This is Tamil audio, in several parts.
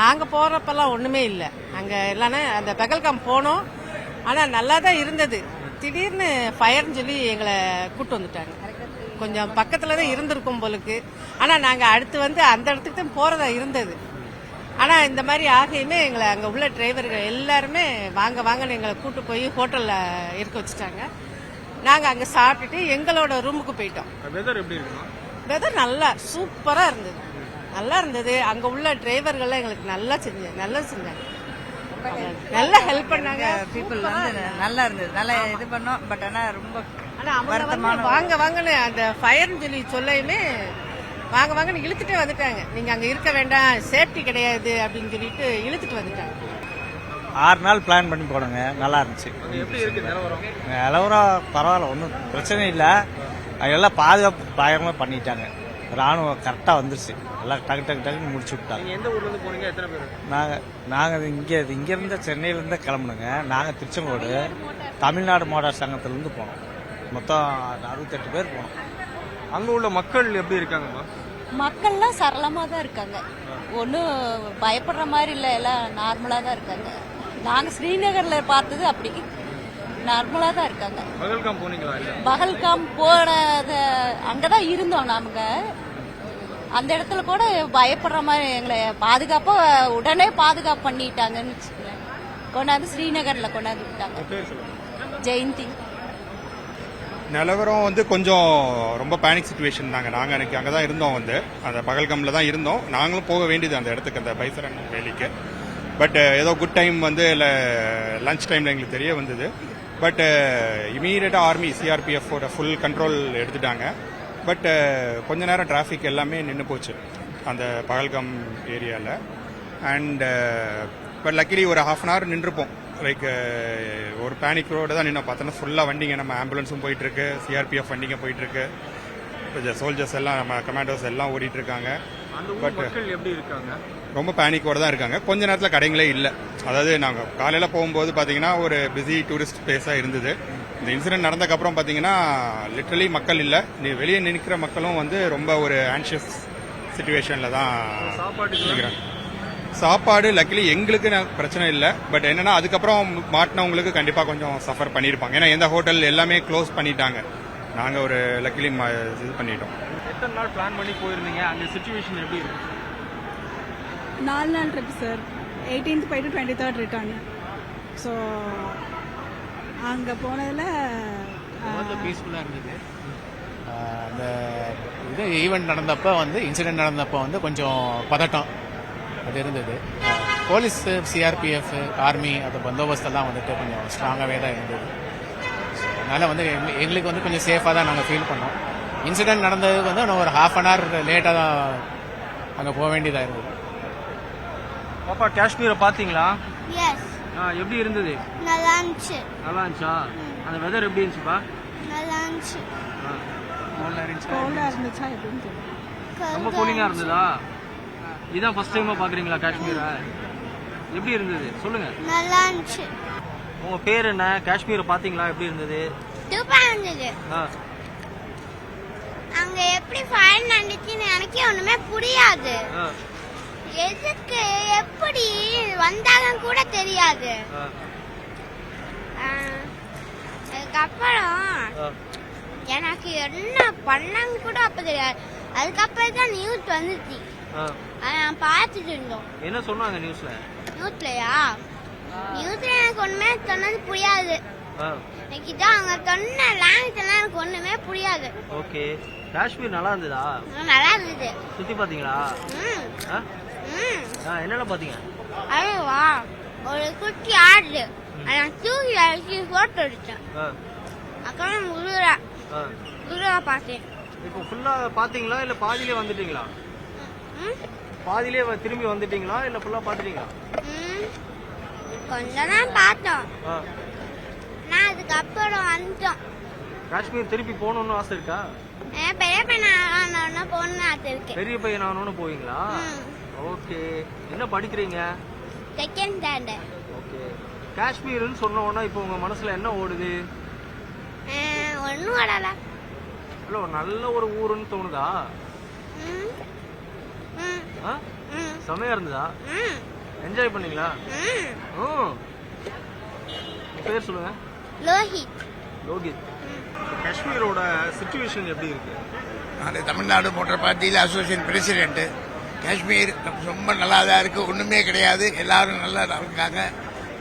நாங்க போறப்பெல்லாம் ஒண்ணுமே இல்ல. அங்க இல்லைன்னா அந்த பெகல்காம் போனோம். ஆனா நல்லா தான் இருந்தது. திடீர்னு ஃபயர்னு சொல்லி எங்களை கூட்டு வந்துட்டாங்க. கொஞ்சம் பக்கத்துல தான் இருந்திருக்கும் போலுக்கு. ஆனா நாங்க அடுத்து வந்து அந்த இடத்துக்கு தான் போறதா இருந்தது. ஆனா இந்த மாதிரி ஆகையுமே எங்களை அங்க உள்ள டிரைவர்கள் எல்லாருமே வாங்க வாங்கன்னு எங்களை கூட்டு போய் ஹோட்டல்ல இருக்க வச்சுட்டாங்க. நாங்க அங்க சாப்பிட்டுட்டு எங்களோட ரூமுக்கு போயிட்டோம். வெதர் நல்லா சூப்பரா இருந்தது. நல்லா இருந்தது. அங்க உள்ள டிரைவர்கள் எங்களுக்கு நல்லா செஞ்சு நல்லா செஞ்சாங்க. நல்லா ஹெல்ப் பண்ணாங்க. பீப்புள் வந்து நல்லா இருந்தது. நல்லா இது பண்ணோம். பட் ஆனா ரொம்ப வந்து வாங்க வாங்கன்னு அந்த ஃபயர்னு சொல்லி சொல்லையுமே வாங்க வாங்கன்னு இழுத்துட்டே வந்துட்டாங்க. நீங்க அங்க இருக்க வேண்டாம். சேஃப்டி கிடையாது அப்படின்னு சொல்லிட்டு இழுத்துட்டு வந்துட்டாங்க. ஆறு நாள் பிளான் பண்ணி போனோங்க. நல்லா இருந்துச்சு. அங்க எப்படி இருக்கு? நிலவரம்? பரவாயில்ல. ஒன்றும் பிரச்சனை இல்லை. எல்லாம் பாதுகாப்பு பயங்கரமாக பண்ணிட்டாங்க. ராணுவம் கரெக்டாக வந்துருச்சு. எல்லாம் டக்கு டக்கு டக்குன்னு முடிச்சு விட்டாங்க. எந்த ஊர்ல இருந்து போறீங்க எத்தனை பேர்? நாங்கள் நாங்கள் இங்கே இங்கேருந்து சென்னையிலேருந்து கிளம்புனோங்க. நாங்கள் திருச்செங்கோடு தமிழ்நாடு மோட்டார் சங்கத்திலேருந்து போனோம். மொத்தம் அறுபத்தெட்டு பேர் போனோம். அங்க உள்ள மக்கள் எப்படி இருக்காங்கம்மா? மக்கள்லாம் சரளமாக தான் இருக்காங்க. ஒன்றும் பயப்படுற மாதிரி இல்லை எல்லாம் நார்மலாக தான் இருக்காங்க. நாங்கள் ஸ்ரீநகரில் பார்த்தது அப்படி. நார்மலாக தான் இருக்காங்க. பகல்காம் போனீங்களா இல்ல? பகல்காம் போனத அங்கே தான் இருந்தோம் நாமங்க அந்த இடத்துல கூட பயப்படுற மாதிரி எங்களை பாதுகாப்பாக உடனே பாதுகாப்பு பண்ணிட்டாங்கன்னு வச்சுக்கோங்களேன் கொண்டாந்து ஸ்ரீநகரில் கொண்டாந்து விட்டாங்க. ஜெயந்தி. நிலவரம் வந்து கொஞ்சம் ரொம்ப பேனிக் சுச்சுவேஷன் தாங்க. நாங்கள் அன்னைக்கு அங்கே தான் இருந்தோம் வந்து. அந்த பகல்கம்ல தான் இருந்தோம். நாங்களும் போக வேண்டியது அந்த இடத்துக்கு அந்த பைசரன் வேலிக்கு. பட் ஏதோ குட் டைம் வந்து இல்லை லஞ்ச் டைமில் எங்களுக்கு தெரிய வந்தது. பட் இமீடியட்டாக ஆர்மி சிஆர்பிஎஃபோட ஃபுல் கண்ட்ரோல் எடுத்துட்டாங்க. பட் uh, கொஞ்ச நேரம் டிராஃபிக் எல்லாமே நின்று போச்சு அந்த பகல்கம் ஏரியாவில் அண்ட் பட் லக்கிலி ஒரு ஹாஃப் அன் ஹவர் நின்றுப்போம். லைக் uh, ஒரு பேனிக் ரோடு தான் நின்று பார்த்தோன்னா ஃபுல்லாக வண்டிங்க நம்ம ஆம்புலன்ஸும் போயிட்டுருக்கு சிஆர்பிஎஃப் வண்டிங்க போயிட்டுருக்கு சோல்ஜர்ஸ் எல்லாம் நம்ம கமாண்டோஸ் எல்லாம் ஓடிட்டுருக்காங்க பட் மக்கள் எப்படி இருக்காங்க? ரொம்ப பேனிக்கோட தான் இருக்காங்க. கொஞ்ச நேரத்தில் கடைங்களே இல்லை. அதாவது நாங்கள் காலையில் போகும்போது பார்த்தீங்கன்னா ஒரு பிஸி டூரிஸ்ட் பிளேஸாக இருந்தது. இந்த இன்சிடென்ட் நடந்ததுக்கப்புறம் பார்த்தீங்கன்னா லிட்ரலி மக்கள் இல்லை. நீ வெளியே நிற்கிற மக்களும் வந்து ரொம்ப ஒரு ஆன்ஷியஸ் சுச்சுவேஷனில் தான் நிற்கிறாங்க சாப்பாடு லக்கிலி எங்களுக்கு பிரச்சனை இல்லை. பட் என்னன்னா அதுக்கப்புறம் மாட்டினவங்களுக்கு கண்டிப்பாக கொஞ்சம் சஃபர் பண்ணியிருப்பாங்க ஏன்னா எந்த ஹோட்டல் எல்லாமே க்ளோஸ் பண்ணிட்டாங்க. நாங்கள் ஒரு லக்கிலி இது பண்ணிட்டோம். எத்தனை நாள் பிளான் பண்ணி போயிருந்தீங்க? அங்க சுச்சுவேஷன் எப்படி இருக்கு? நாலு நாள் ட்ரிப் சார் எயிட்டீன்த் போயிட்டு டுவெண்ட்டி தேர்ட் ரிட்டர்ன் ஸோ அங்கே போனதில் பீஸ்ஃபுல்லாக இருந்தது. அந்த இது ஈவெண்ட் நடந்தப்போ வந்து இன்சிடென்ட் நடந்தப்போ வந்து கொஞ்சம் பதட்டம் அது இருந்தது. போலீஸ் சிஆர்பிஎஃப் ஆர்மி அது பந்தோபஸ்தெல்லாம் வந்துட்டு கொஞ்சம் ஸ்ட்ராங்காகவே தான் இருந்தது. அதனால் வந்து எங்க- எங்களுக்கு வந்து கொஞ்சம் சேஃபாக தான் நாங்கள் ஃபீல் பண்ணோம். இன்சிடென்ட் நடந்ததுக்கு வந்து இன்னும் ஒரு ஹாஃப் அன் ஹவர் லேட்டாக தான் அங்கே போக வேண்டியதாக இருந்தது. பாப்பா காஷ்மீரை பாத்தீங்களா எஸ் ஆ, எப்படி இருந்தது? நல்லா இருந்துச்சு. நல்லா இருந்துச்சா? அந்த வெதர் எப்படி இருந்துச்சுப்பா? நல்லா இருந்துச்சு. ரொம்ப கூலிங்கா இருந்ததா? இதான் ஃபர்ஸ்ட் டைமா பாக்குறீங்களா காஷ்மீரை? எப்படி இருந்தது? சொல்லுங்க. நல்லா இருந்துச்சு. உங்க பேர் என்ன? காஷ்மீரை பாத்தீங்களா? எப்படி இருந்தது? சூப்பரா இருந்தது. அங்க எப்படி ஃபயர் நடந்துச்சுன்னு எனக்கே ஒண்ணுமே புரியாது. எதுக்கு எப்படி வந்தாலும் கூட தெரியாது. அதுக்கப்புறம். எனக்கு என்ன பண்ணாங்க கூட அப்ப தெரியாது. அதுக்கப்புறம் தான் நியூஸ் வந்துச்சு. நான் பார்த்துட்டு இருந்தோம். என்ன சொன்னாங்க நியூஸ்ல நியூஸ்லயா நியூஸ்ல எனக்கு ஒண்ணுமே சொன்னது புரியாது. எனக்கு இதான் அவங்க சொன்ன லாங்குவேஜ் எல்லாம் எனக்கு ஒண்ணுமே புரியாது. ஓகே. காஷ்மீர் நல்லா இருந்ததா? நல்லா இருந்தது. சுத்தி பாத்தீங்களா? என்னென்ன பாத்தீங்க? அடே வா ஒரு குட்டி ஆடு. நான் தூக்கி அடிச்சு போட்டோ எடுத்தேன். அப்புறம் குருரா பார்த்தேன். இப்போ ஃபுல்லா பாத்தீங்களா? இல்ல பாதியிலே வந்துட்டீங்களா? பாதியிலே திரும்பி வந்துட்டீங்களா? இல்ல ஃபுல்லா பாத்துட்டீங்களா? கொஞ்சம் தான் பார்த்தோம். நான் அதுக்கப்புறம் வந்துட்டோம். காஷ்மீர் திருப்பி போகணும்னு ஆசை இருக்கா? பெரிய பையன் ஆனோன்னா போகணும்னு ஆசை இருக்கு. பெரிய பையன் ஆகணும்னு போவீங்களா. ஓகே. என்ன படிக்கிறீங்க? Second standard okay. காஷ்மீர்னு சொன்ன உடனே இப்போ உங்க மனசுல என்ன ஓடுது? ஒன்றும் இல்ல ஒரு நல்ல ஒரு ஊருன்னு தோணுதா? செமையா இருந்ததா? என்ஜாய் பண்ணீங்களா? ஓ. உங்க பேர் சொல்லுங்க. லோஹித். லோகித் காஷ்மீரோட சுச்சுவேஷன் எப்படி இருக்கு? நான் தமிழ்நாடு மோட்டார் பார்ட்டியில் அசோசியேஷன் பிரசிடென்ட் காஷ்மீர் ரொம்ப நல்லா தான் இருக்கு ஒண்ணுமே கிடையாது. எல்லாரும் நல்லா இருக்காங்க.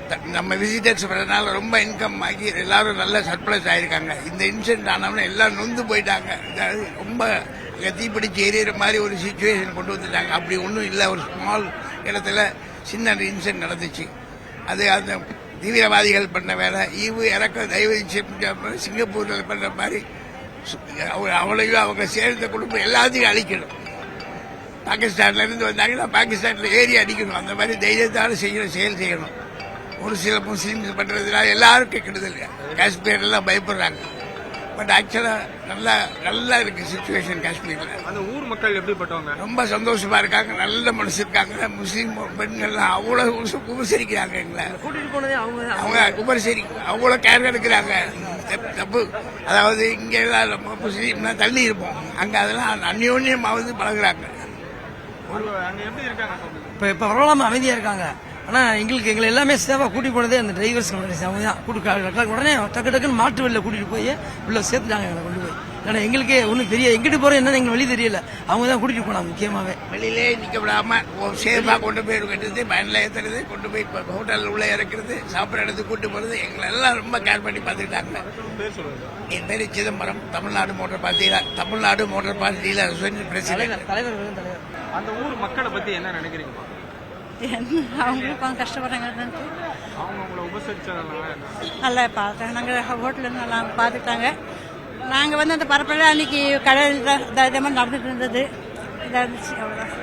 த- நம்ம விசிட்டர்ஸ் வரனால ரொம்ப இன்கம் ஆகி எல்லாரும் நல்ல சர்ப்ளஸ் ஆயிருக்காங்க. இந்த இன்சிடென்ட் ஆனவன எல்லாம் நொந்து போயிட்டாங்க. ரொம்ப அங்கே தீப்பிடிச்சு எரியிற மாதிரி ஒரு சுச்சுவேஷன் கொண்டு வந்துட்டாங்க. அப்படி ஒன்றும் இல்லை. ஒரு ஸ்மால் இடத்துல சின்ன இன்சிடென்ட் நடந்துச்சு. அது அந்த தீவிரவாதிகள் பண்ண வேலை. ஈவு இறக்க தயவு சிங்கப்பூரில் சிங்கப்பூர்ல பண்ற மாதிரி அவளையும் அவங்க சேர்ந்த குடும்பம் எல்லாத்தையும் அழிக்கணும். பாகிஸ்தான்ல இருந்து வந்தாங்கன்னா பாகிஸ்தான்ல ஏறி அடிக்கணும். அந்த மாதிரி தைரியத்தால் செய்யணும் செயல் செய்யணும். ஒரு சில முஸ்லீம்ஸ் பண்றதுனால எல்லாருக்கும் கெடுதல். காஷ்மீர் பயப்படுறாங்க. பட் ஆக்சுவலா நல்லா நல்லா இருக்கு சுச்சுவேஷன் காஷ்மீர்ல அந்த ஊர் மக்கள் எப்படிப்பட்டவங்க? ரொம்ப சந்தோஷமா இருக்காங்க நல்ல மனசு இருக்காங்க. முஸ்லீம் பெண்கள்லாம் அவ்வளவு உபச- உபசரிக்கிறாங்க எங்களை. கூட்டிட்டு போனதே அவங்க அவங்க. உபசரி அவ்வளவு கேர் எடுக்கிறாங்க. தப்பு- தப்பு. அதாவது இங்க எல்லாம் நம்ம முஸ்லீம்னா தள்ளி இருப்போம். அங்க அதெல்லாம் அந்யோன்யமாவது பழகுறாங்க. அங்க எப்படி இருக்காங்க? இப்போ இப்போ பரவாயில்லாம அமைதியாக இருக்காங்க. ஆனால் எங்களுக்கு எங்களை எல்லாமே சேஃபாக கூட்டி போனதே அந்த டிரைவர்ஸ் அவங்க தான் கூட்டு உடனே டக்கு டக்குன்னு மாட்டு வெளில கூட்டிட்டு போய் உள்ள சேர்த்துட்டாங்க எங்களை கொண்டு போய். ஏன்னா எங்களுக்கே ஒன்றும் தெரிய எங்கிட்டு போகிறோம் என்னன்னு எங்களுக்கு வழி தெரியல. அவங்க தான் கூட்டிட்டு போனாங்க முக்கியமாகவே வெளியிலே நிக்க விடாம சேஃபா கொண்டு போய் கட்டுறது வேன்ல ஏத்துறது கொண்டு போய் ஹோட்டல் உள்ள இறக்குறது சாப்பிட்ற இடத்துக்கு கூட்டு போறது எங்களை எல்லாம் ரொம்ப கேர் பண்ணி பார்த்துக்கிட்டாங்க. என் பேரு சிதம்பரம். தமிழ்நாடு மோட்டார் பார்ட்டியில தமிழ்நாடு மோட்டார் பார்ட்டியில பிரசிடென்ட் தலைவர் தலைவர். அந்த ஊர் மக்களை பத்தி என்ன நினைக்கிறீங்க? அவங்களுக்கும் அவங்க கஷ்டப்படுறாங்க அவங்க உங்களை உபசரிச்சதெல்லாம் என்ன? நல்லா பார்த்தாங்க நாங்கள் ஹோட்டலில் நல்லா பார்த்துட்டாங்க நாங்கள் வந்து அந்த பரப்பில் அன்னைக்கு கடை மாதிரி நடந்துட்டு இருந்தது இதாக இருந்துச்சு அவ்வளோதான்